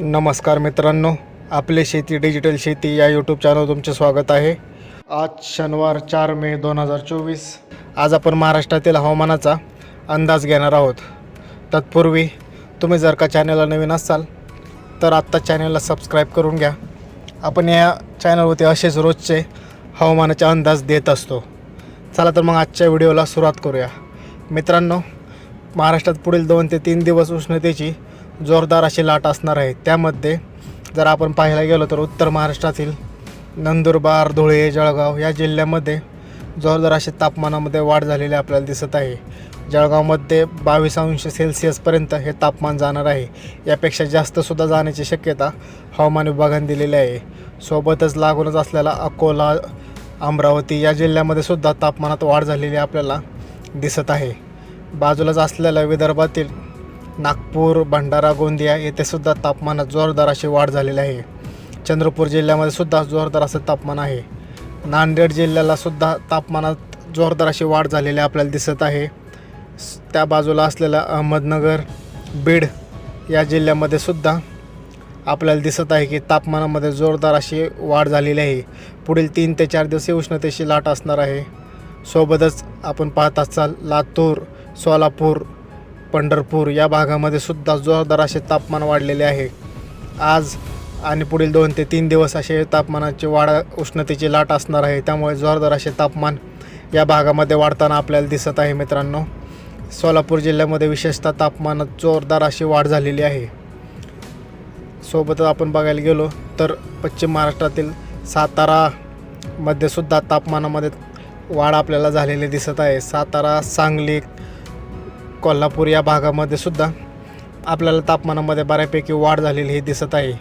नमस्कार मित्रांनो आपले शेती डिजिटल शेती या यूट्यूब चॅनल तुमचे स्वागत आहे. आज शनिवार चार मे दोन हजार चोवीस. आज आपण महाराष्ट्रातील हवामानाचा अंदाज घेणार आहोत. तत्पूर्वी तुम्ही जर का चॅनलला नवीन असाल तर आत्ता चॅनलला सबस्क्राईब करून घ्या. आपण या चॅनलवरती असेच रोजचे हवामानाचे अंदाज देत असतो. चला तर मग आजच्या व्हिडिओला सुरुवात करूया. मित्रांनो महाराष्ट्रात पुढील दोन ते तीन दिवस उष्णतेची जोरदार अशी लाट असणार आहे. त्यामध्ये जर आपण पाहायला गेलो तर उत्तर महाराष्ट्रातील नंदुरबार धुळे जळगाव या जिल्ह्यामध्ये जोरदार अशी तापमानामध्ये वाढ झालेली आपल्याला दिसत आहे. जळगावमध्ये बावीस अंश सेल्सिअसपर्यंत हे तापमान जाणार आहे. यापेक्षा जास्तसुद्धा जाण्याची शक्यता हवामान विभागाने दिलेली आहे. सोबतच लागूनच असलेला अकोला अमरावती या जिल्ह्यामध्ये सुद्धा तापमानात वाढ झालेली आपल्याला दिसत आहे. बाजूलाच असलेल्या विदर्भातील नागपूर भंडारा गोंदिया येथे सुद्धा तापमानात जोरदार अशी वाढ झालेली आहे. चंद्रपूर जिल्ह्यामध्ये सुद्धा जोरदार असं तापमान आहे. नांदेड जिल्ह्याला सुद्धा तापमानात जोरदार अशी वाढ झालेली आपल्याला दिसत आहे. त्या बाजूला असलेला अहमदनगर बीड या जिल्ह्यामध्ये सुद्धा आपल्याला दिसत आहे की तापमानामध्ये जोरदार अशी वाढ झालेली आहे. पुढील तीन ते चार दिवस ही उष्णतेची लाट असणार आहे. सोबतच आपण पाहत असाल लातूर सोलापूर पंढरपूर या भागामध्ये सुद्धा जोरदार असे तापमान वाढलेले आहे. आज आणि पुढील दोन ते तीन दिवस असे तापमानाची वाढ उष्णतेची लाट असणार आहे. त्यामुळे जोरदार असे तापमान या भागामध्ये वाढताना आपल्याला दिसत आहे मित्रांनो. सोलापूर जिल्ह्यामध्ये विशेषतः तापमानात जोरदार अशी वाढ झालेली आहे. सोबतच आपण बघायला गेलो तर पश्चिम महाराष्ट्रातील सातारामध्ये सुद्धा तापमानामध्ये वाढ आपल्याला झालेली दिसत आहे. सातारा सांगली कोल्हापूर या भागामध्ये सुद्धा आपल्याला तापमानामध्ये बऱ्यापैकी वाढ झालेली ही दिसत आहे.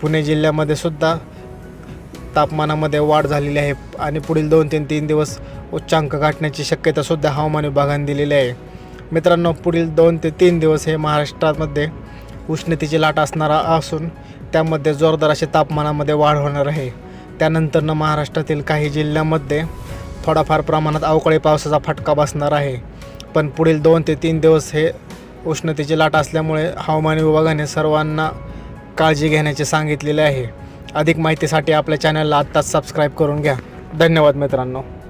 पुणे जिल्ह्यामध्ये सुद्धा तापमानामध्ये वाढ झालेली आहे आणि पुढील दोन तीन तीन दिवस उच्चांक गाठण्याची शक्यतासुद्धा हवामान विभागाने दिलेली आहे. मित्रांनो पुढील दोन ते तीन दिवस हे महाराष्ट्रामध्ये उष्णतेची लाट असणारा असून त्यामध्ये जोरदार असे तापमानामध्ये वाढ होणार आहे. त्यानंतरनं महाराष्ट्रातील काही जिल्ह्यामध्ये थोडाफार प्रमाणात अवकाळी पावसाचा फटका बसणार आहे. पण पुढील दोन ते तीन दिवस हे उष्णतेची लाट असल्यामुळे हवामान विभागाने सर्वांना काळजी घेण्याचे सांगितलेले आहे. अधिक माहितीसाठी आपल्या चॅनलला आत्ताच सबस्क्राईब करून घ्या. धन्यवाद मित्रांनो.